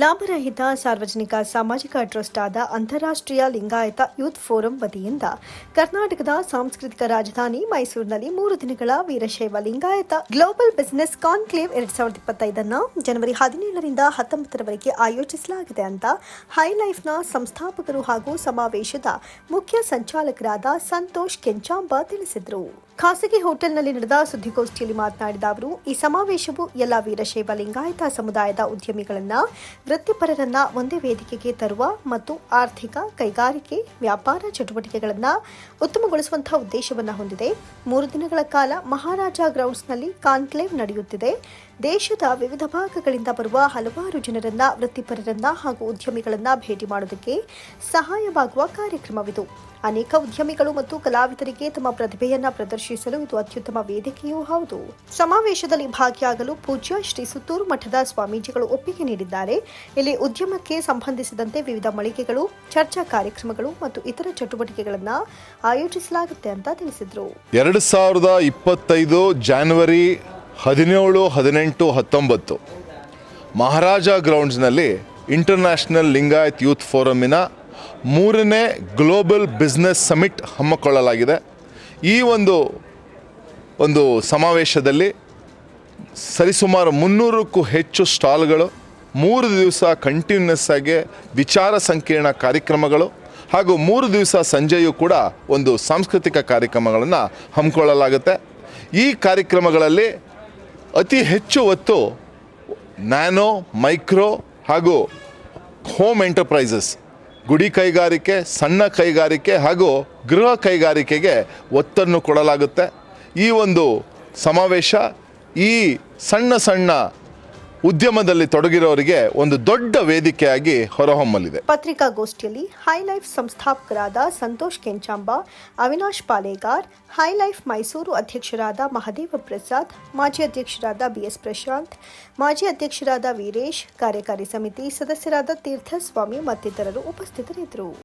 ಲಾಭರಹಿತ ಸಾರ್ವಜನಿಕ ಸಾಮಾಜಿಕ ಟ್ರಸ್ಟ್ ಆದ ಅಂತಾರಾಷ್ಟ್ರೀಯ ಲಿಂಗಾಯತ ಯೂತ್ ಫೋರಂ ವತಿಯಿಂದ ಕರ್ನಾಟಕದ ಸಾಂಸ್ಕೃತಿಕ ರಾಜಧಾನಿ ಮೈಸೂರಿನಲ್ಲಿ ಮೂರು ದಿನಗಳ Veerashaiva Lingayat global business conclave ಎರಡ್ ಸಾವಿರದ ಇಪ್ಪತ್ತೈದನ್ನು ಜನವರಿ ಹದಿನೇಳರಿಂದ ಹತ್ತೊಂಬತ್ತರವರೆಗೆ ಆಯೋಜಿಸಲಾಗಿದೆ ಅಂತ ಹೈಲೈಫ್ನ ಸಂಸ್ಥಾಪಕರು ಹಾಗೂ ಸಮಾವೇಶದ ಮುಖ್ಯ ಸಂಚಾಲಕರಾದ ಸಂತೋಷ್ ಕೆಂಚಾಂಬ ತಿಳಿಸಿದರು. ಖಾಸಗಿ ಹೋಟೆಲ್ನಲ್ಲಿ ನಡೆದ ಸುದ್ದಿಗೋಷ್ಠಿಯಲ್ಲಿ ಮಾತನಾಡಿದ ಅವರು, ಈ ಸಮಾವೇಶವು ಎಲ್ಲ ವೀರಶೈವ ಲಿಂಗಾಯತ ಸಮುದಾಯದ ಉದ್ಯಮಿಗಳನ್ನು, ವೃತ್ತಿಪರರನ್ನ ಒಂದೇ ವೇದಿಕೆಗೆ ತರುವ ಮತ್ತು ಆರ್ಥಿಕ ಕೈಗಾರಿಕೆ, ವ್ಯಾಪಾರ ಚಟುವಟಿಕೆಗಳನ್ನು ಉತ್ತಮಗೊಳಿಸುವಂತಹ ಉದ್ದೇಶವನ್ನು ಹೊಂದಿದೆ. ಮೂರು ದಿನಗಳ ಕಾಲ ಮಹಾರಾಜ ಗ್ರೌಂಡ್ಸ್ನಲ್ಲಿ ಕಾನ್ಕ್ಲೇವ್ ನಡೆಯುತ್ತಿದೆ. ದೇಶದ ವಿವಿಧ ಭಾಗಗಳಿಂದ ಬರುವ ಹಲವಾರು ಜನರನ್ನ, ವೃತ್ತಿಪರರನ್ನ ಹಾಗೂ ಉದ್ಯಮಿಗಳನ್ನ ಭೇಟಿ ಮಾಡೋದಕ್ಕೆ ಸಹಾಯವಾಗುವ ಕಾರ್ಯಕ್ರಮವಿದು. ಅನೇಕ ಉದ್ಯಮಿಗಳು ಮತ್ತು ಕಲಾವಿದರಿಗೆ ತಮ್ಮ ಪ್ರತಿಭೆಯನ್ನ ಪ್ರದರ್ಶಿಸಲು ಇದು ಅತ್ಯುತ್ತಮ ವೇದಿಕೆಯೂ ಹೌದು. ಸಮಾವೇಶದಲ್ಲಿ ಭಾಗಿಯಾಗಲು ಪೂಜ್ಯ ಶ್ರೀ ಸುತ್ತೂರು ಮಠದ ಸ್ವಾಮೀಜಿಗಳು ಒಪ್ಪಿಗೆ ನೀಡಿದ್ದಾರೆ. ಇಲ್ಲಿ ಉದ್ಯಮಕ್ಕೆ ಸಂಬಂಧಿಸಿದಂತೆ ವಿವಿಧ ಮಳಿಗೆಗಳು, ಚರ್ಚಾ ಕಾರ್ಯಕ್ರಮಗಳು ಮತ್ತು ಇತರ ಚಟುವಟಿಕೆಗಳನ್ನು ಆಯೋಜಿಸಲಾಗುತ್ತೆ ಅಂತ ತಿಳಿಸಿದರು. ಎರಡು ಸಾವಿರದ ಇಪ್ಪತ್ತೈದು ಜಾನ್ವರಿ ಹದಿನೇಳು, ಹದಿನೆಂಟು, ಹತ್ತೊಂಬತ್ತು ಮಹಾರಾಜ ಗ್ರೌಂಡ್ಸ್ನಲ್ಲಿ ಇಂಟರ್ನ್ಯಾಷನಲ್ ಲಿಂಗಾಯತ್ ಯೂತ್ ಫೋರಮಿನ ಮೂರನೇ ಗ್ಲೋಬಲ್ ಬಿಸ್ನೆಸ್ ಸಮಿಟ್ ಹಮ್ಮಿಕೊಳ್ಳಲಾಗಿದೆ. ಈ ಒಂದು ಒಂದು ಸಮಾವೇಶದಲ್ಲಿ ಸರಿಸುಮಾರು ಮುನ್ನೂರಕ್ಕೂ ಹೆಚ್ಚು ಸ್ಟಾಲ್ಗಳು, ಮೂರು ದಿವಸ ಕಂಟಿನ್ಯೂಸ್ ಆಗಿ ವಿಚಾರ ಸಂಕಿರಣ ಕಾರ್ಯಕ್ರಮಗಳು ಹಾಗೂ ಮೂರು ದಿವಸ ಸಂಜೆಯೂ ಕೂಡ ಒಂದು ಸಾಂಸ್ಕೃತಿಕ ಕಾರ್ಯಕ್ರಮಗಳನ್ನು ಹಮ್ಮಿಕೊಳ್ಳಲಾಗುತ್ತೆ. ಈ ಕಾರ್ಯಕ್ರಮಗಳಲ್ಲಿ ಅತಿ ಹೆಚ್ಚು ಹೊತ್ತು ನ್ಯಾನೋ, ಮೈಕ್ರೋ ಹಾಗೂ ಹೋಮ್ ಎಂಟರ್ಪ್ರೈಸಸ್ ಗುಡಿ ಕೈಗಾರಿಕೆ, ಸಣ್ಣ ಕೈಗಾರಿಕೆ ಹಾಗೂ ಗೃಹ ಕೈಗಾರಿಕೆಗೆ ಒತ್ತನ್ನು ಕೊಡಲಾಗುತ್ತೆ. ಈ ಒಂದು ಸಮಾವೇಶ ಈ ಸಣ್ಣ ಸಣ್ಣ ಉದ್ಯಮದಲ್ಲಿ ತೊಡಗಿರೋರಿಗೆ ಒಂದು ದೊಡ್ಡ ವೇದಿಕೆಯಾಗಿ ಹೊರಹೊಮ್ಮಲಿದೆ. ಪತ್ರಿಕಾಗೋಷ್ಠಿಯಲ್ಲಿ ಹೈಲೈಫ್ ಸಂಸ್ಥಾಪಕರಾದ ಸಂತೋಷ್ ಕೆಂಚಾಂಬ, ಅವಿನಾಶ್ ಪಾಲೇಗಾರ್, ಹೈಲೈಫ್ ಮೈಸೂರು ಅಧ್ಯಕ್ಷರಾದ ಮಹದೇವ ಪ್ರಸಾದ್, ಮಾಜಿ ಅಧ್ಯಕ್ಷರಾದ ಬಿಎಸ್ ಪ್ರಶಾಂತ್, ಮಾಜಿ ಅಧ್ಯಕ್ಷರಾದ ವೀರೇಶ್, ಕಾರ್ಯಕಾರಿ ಸಮಿತಿ ಸದಸ್ಯರಾದ ತೀರ್ಥಸ್ವಾಮಿ ಮತ್ತಿತರರು ಉಪಸ್ಥಿತರಿದ್ದರು.